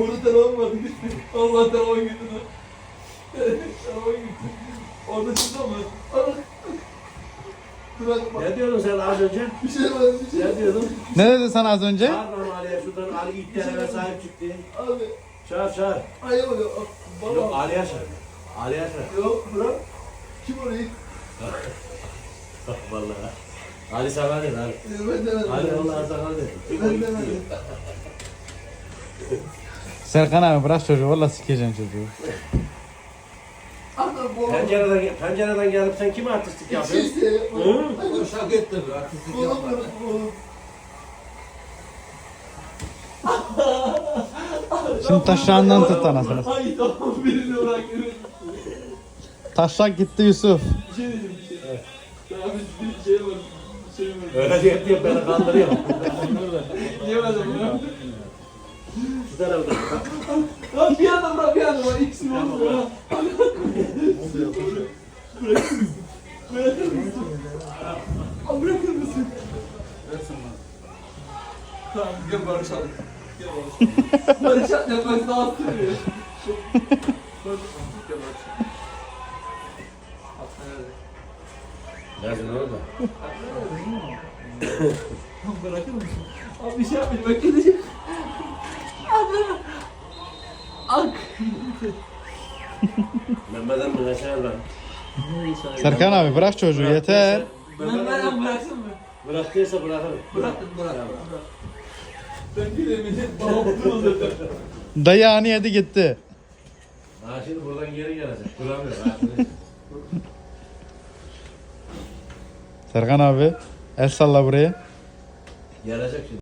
Orada telefon vardı gitti. Allah telefon gitti lan. telefon gitti. Orada çıktı mı? Ne diyordun sen az önce? Bir şey var bir şey. Ne diyordun? Ne dedi sana az önce? Çağır lan Ali'ye şuradan Ali itlere sahip çıktı. Abi. Çağır çağır. Ayağım öyle. Yok. Ali'ye çağır. Ali'ye çağır. Yok bırak. Kim orayı? Vallahi. Ali sana dedi Ali. Ben demedim. Ali vallahi sana dedi. Ben demedim. Serkan abi bırak çocuğu valla sikeceksin çocuğu. Ana bu. Pencereden, pencereden gelip sen kime artistlik yapıyorsun? Hı? Uşak etti bir artistlik Oğlum yapma. oğlum. Şimdi taşağından tut anasını. Ay tamam birini bırak. Taşak gitti Yusuf. Bir şey dedim bir şey. Daha bir bir şey var. Bir şey var. Öyle diye diye beni kandırıyor. Diyemedim bunu. Şu tarafta. Lan bir anda bırak bir anda bırak. İkisini oldu ya. Bırakır mısın? Bırakır mısın? Bırakır mısın? Versin bana. Tamam gel barışalım. Gel barışalım. Barışalım yapmak daha sürüyor. Gel barışalım. Atma nerede? Yazın orada. Tamam bırakır mısın? Abi bir şey yapmayın bak gideceğim. Ak. Mehmet'e mi lan? Serkan abi bırak çocuğu yeter. Ben ben bıraksın mı? Bıraktıysa bırakırım. Bırakın bırak. bırak. Ben gidemedim. Babam zaten. Dayağını yedi gitti. Ha şimdi buradan geri gelecek. Duramıyor. Serkan abi el salla buraya. Gelecek şimdi.